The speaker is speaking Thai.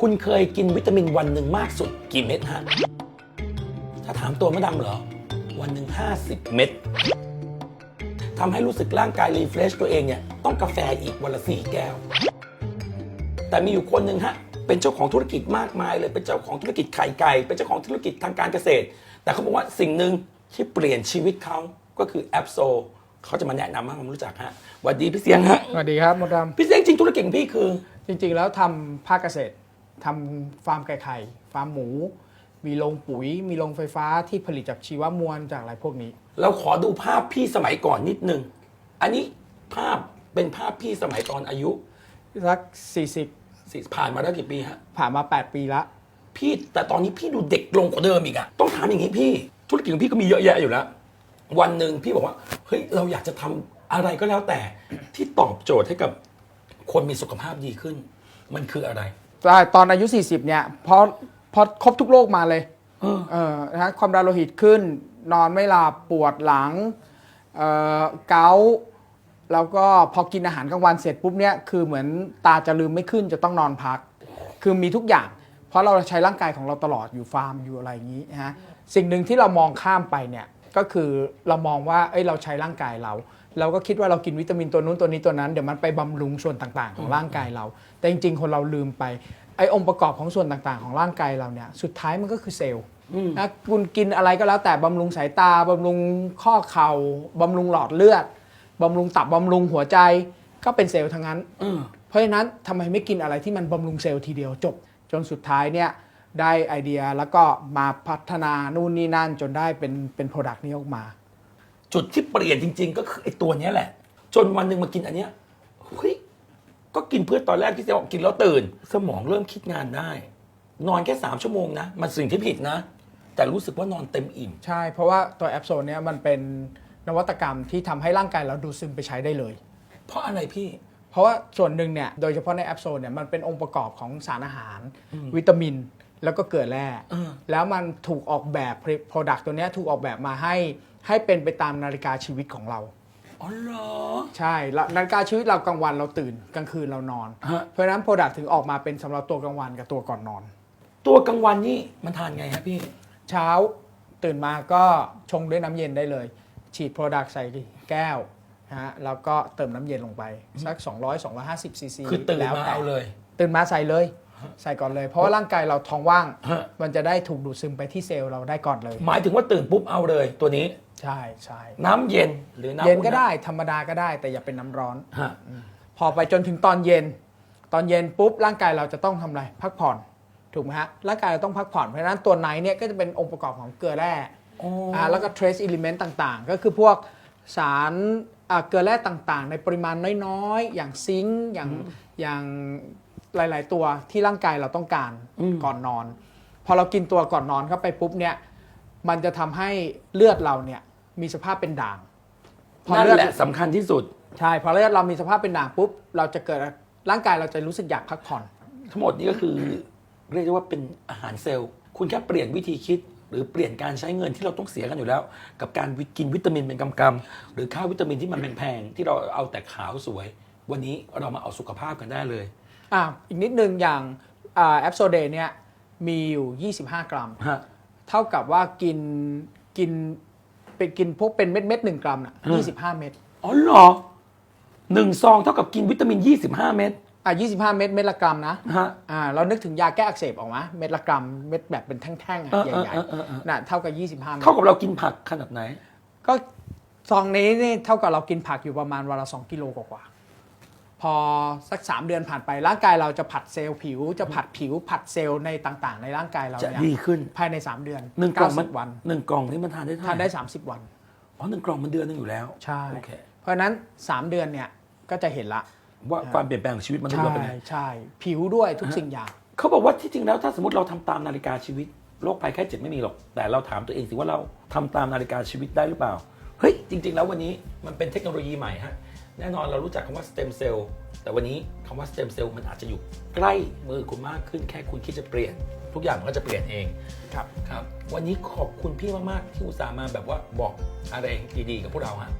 คุณเคยกินวิตามินวันหนึ่งมากสุดกี่เม็ดฮะ ถ้าถามตัวมะดำเหรอ วันหนึ่ง50 เม็ดทำให้รู้สึกร่างกายรีเฟรชตัวเองเนี่ยต้องกาแฟอีกวันละสี่แก้ว แต่มีอยู่คนหนึ่งฮะ เป็นเจ้าของธุรกิจมากมายเลย เป็นเจ้าของธุรกิจไข่ไก่ เป็นเจ้าของธุรกิจทางการเกษตร แต่เขาบอกว่าสิ่งหนึ่งที่เปลี่ยนชีวิตเขาก็คือแอปโซเขาจะมาแนะนำให้ผมรู้จักฮะสวัสดีพี่เสียงฮะ สวัสดีครับมดดพี่เสียงจริงธุรกิจของพี่คือำจริง ๆ แล้วทำภาคเกษตร ทำฟาร์มไก่ไข่ฟาร์มหมู มีโรงปุ๋ย มีโรงไฟฟ้าที่ผลิตจากชีวมวลจากอะไรพวกนี้ เราขอดูภาพพี่สมัยก่อนนิดนึง อันนี้ภาพเป็นภาพพี่สมัยตอนอายุสักสิผ่านมาแล้วกี่ปีฮะ40ผ่านมา 8 ปีละ พี่แต่ตอนนี้พี่ดูเด็กลงกว่าเดิมอีกอะต้องถามอย่างนี้พี่ ธุรกิจของพี่ก็มีเยอะแยะอยู่แล้ว วันหนึ่งพี่บอกว่าเฮ้ยเราอยากจะทำอะไรก็แล้วแต่ ที่ตอบโจทย์ให้กับคนมีสุขภาพดีขึ้น มันคืออะไรแต่ตอนอายุ 40 เนี่ยพอพอครบทุกโรคมาเลยเออเออนะฮะความดันโลหิตขึ้น นอนไม่หลับปวดหลังเอ่อเกาต์แล้วก็พอกินอาหารกลางวันเสร็จปุ๊บเนี่ยคือเหมือนตาจะลืมไม่ขึ้นจะต้องนอนพัก คือมีทุกอย่าง เพราะเราใช้ร่างกายของเราตลอดอยู่ฟาร์มอยู่อะไรอย่างนี้นะฮะสิ่งหนึ่งที่เรามองข้ามไปเนี่ยก็คือเรามองว่าเอ้ยเราใช้ร่างกายเรา เราก็คิดว่าเรากินวิตามินตัวนู้นตัวนี้ตัวนั้นเดี๋ยวมันไปบำรุงส่วนต่างๆ ของร่างกายเรา แต่จริง ๆ คนเราลืมไป ไอ้องค์ประกอบของส่วนต่างๆ ของร่างกายเราเนี่ยสุดท้ายมันก็คือเซลล์นะคุณกินอะไรก็แล้วแต่บำรุงสายตาบำรุงข้อเข่าบำรุงหลอดเลือดบำรุงตับบำรุงหัวใจก็เป็นเซลล์ทั้งนั้นเออเพราะฉะนั้นทำไมไม่กินอะไรที่มันบำรุงเซลล์ทีเดียวจบ จนสุดท้ายเนี่ยได้ไอเดียแล้วก็มาพัฒนานู่นนี่นั่นจนได้เป็นเป็นโปรดักต์นี้ออกมา จุดที่เปลี่ยนจริง ๆ ก็คือไอ้ตัวเนี้ยแหละ จนวันหนึ่งมากินอันเนี้ยเฮ้ย ก็กินเพื่อตอนแรกที่จะบอกกินแล้วตื่น สมองเริ่มคิดงานได้ นอนแค่สามชั่วโมงนะ มันสิ่งที่ผิดนะ แต่รู้สึกว่านอนเต็มอิ่ม ใช่ เพราะว่าตัวแอปโซนเนี่ยมันเป็นนวัตกรรมที่ทำให้ร่างกายเราดูดซึมไปใช้ได้เลย เพราะอะไรพี่ เพราะว่าส่วนหนึ่งเนี่ยโดยเฉพาะในแอปโซนเนี่ยมันเป็นองค์ประกอบของสารอาหาร วิตามิน แล้วก็เกลือแร่เออแล้วมันถูกออกแบบโปรดักต์ตัวเนี้ยถูกออกแบบมาให้ให้เป็นไปตามนาฬิกาชีวิตของเรา อ๋อเหรอ ใช่แล้วนาฬิกาชีวิตเรากลางวันเราตื่นกลางคืนเรานอน ฮะ เพราะฉะนั้นโปรดักต์ถึงออกมาเป็นสำหรับตัวกลางวันกับตัวก่อนนอน ตัวกลางวันนี่มันทานไงฮะพี่ เช้าตื่นมาก็ชงด้วยน้ำเย็นได้เลย ฉีดโปรดักต์ใส่แก้วนะฮะแล้วก็เติมน้ำเย็นลงไป สัก 200 250ซีซีคือตื่นแล้วมาแต่เอาเลย ตื่นมาใส่เลย ใส่ก่อนเลย เพราะว่าร่างกายเราท้องว่าง ฮะ มันจะได้ถูกดูดซึมไปที่เซลล์เราได้ก่อนเลย หมายถึงว่าตื่นปุ๊บเอาเลยตัวนี้ ใช่ใช่น้ำเย็นหรือน้ำเย็นก็อุ่ะได้ธรรมดาก็ได้ แต่อย่าเป็นน้ำร้อน ฮะพอไปจนถึงตอนเย็น ตอนเย็นปุ๊บร่างกายเราจะต้องทำอะไรพักผ่อนถูกไหมฮะร่างกายเราต้องพักผ่อนเพราะฉะนั้นตัวไนท์เนี่ยก็จะเป็นองค์ประกอบของเกลือแร่อ๋ออ่อ่าแล้วก็ trace element ต่างๆ ก็คือพวกสารอ่าเกลือแร่ต่างๆ ในปริมาณน้อยๆ อย่างซิงค์อย่างอย่าง หลาย ๆ ตัวที่ร่างกายเราต้องการก่อนนอน พอเรากินตัวก่อนนอนเข้าไปปุ๊บเนี่ย มันจะทำให้เลือดเราเนี่ย มีสภาพเป็นด่าง พอนั่นเลือดแหละสำคัญที่สุด ใช่พอเลือดเรามีสภาพเป็นด่างปุ๊บเราจะเกิดร่างกายเราจะรู้สึกอยากพักผ่อน ทั้งหมดนี้ก็คือ เรียกได้ว่าเป็นอาหารเซลล์ คุณแค่เปลี่ยนวิธีคิด หรือเปลี่ยนการใช้เงินที่เราต้องเสียกันอยู่แล้ว กับการกินวิตามินเป็นกำๆหรือค่าวิตามินที่มันแพงๆที่เราเอาแต่ขาวสวย วันนี้เรามาเอาสุขภาพกันได้เลย อ่าอีกนิดนึงอย่างแอปโซเดเนี่ยมีอยู่ 25 กรัม ฮะ เท่ากับว่ากินกินเป็นกินพวกเป็นเม็ดเม็ดหนึ่งกรัมน่ะอืม ยี่สิบห้าเม็ดอ๋อเหรอหนึ่งซองเท่ากับกินวิตามิน 25 เม็ดอะยี่สิบห้าเม็ดเม็ดละกรัมนะฮะ อ่าเรานึกถึงยาแก้อักเสบออกมาเม็ดละกรัมเม็ดแบบเป็นแท่งๆอะเออใหญ่เออเออเออ ๆน่ะเท่ากับยี่สิบห้าเม็ดเท่ากับเรากินผักขนาดไหน ก็ซองนี้นี่เท่ากับเรากินผักอยู่ประมาณวันละสองกิโลกว่าๆ พอสักสามเดือนผ่านไปร่างกายเราจะผัดเซลล์ผิว จะผัดผิวผัดเซลล์ในต่างๆ ในร่างกายเราจะเนี่ยดีขึ้นภายในสามเดือนหนึ่งกล่องมัน90วันหนึ่งกล่องนี่มันทานได้เท่าไหทานร่ได้สามสิบวัน อ๋อหนึ่งกล่องมันเดือนหนึงอยู่แล้วใช่ โอเคเพราะฉะนั้น 3 เดือนเนี่ยก็จะเห็นละ ว่าความเปลี่ยนแปลงของชีวิตมันษใช่ย์เป็นไงใช่ ผิวด้วยทุกสิ่งอย่าง เขาบอกว่าที่จริงแล้วถ้าสมมติเราทำตามนาฬิกาชีวิตโรคภัยแค่เจ็บไม่มีหรอก แต่เราถามตัวเองสิว่าเราทำตามนาฬิกาชีวิตได้หรือเปล่า เฮ้ยจริง ๆ แล้ววันนี้มันเป็นเทคโนโลยีใหม่ฮะ แน่นอนเรารู้จักคำว่าสเต็มเซลล์แต่วันนี้คำว่าสเต็มเซลล์มันอาจจะอยู่ใกล้มือคุณมากขึ้นแค่คุณคิดจะเปลี่ยน ทุกอย่างมันก็จะเปลี่ยนเองครับครับ วันนี้ขอบคุณพี่มาก ๆ ที่อุตส่าห์มาแบบว่าบอกอะไรดี ๆ กับพวกเราฮะ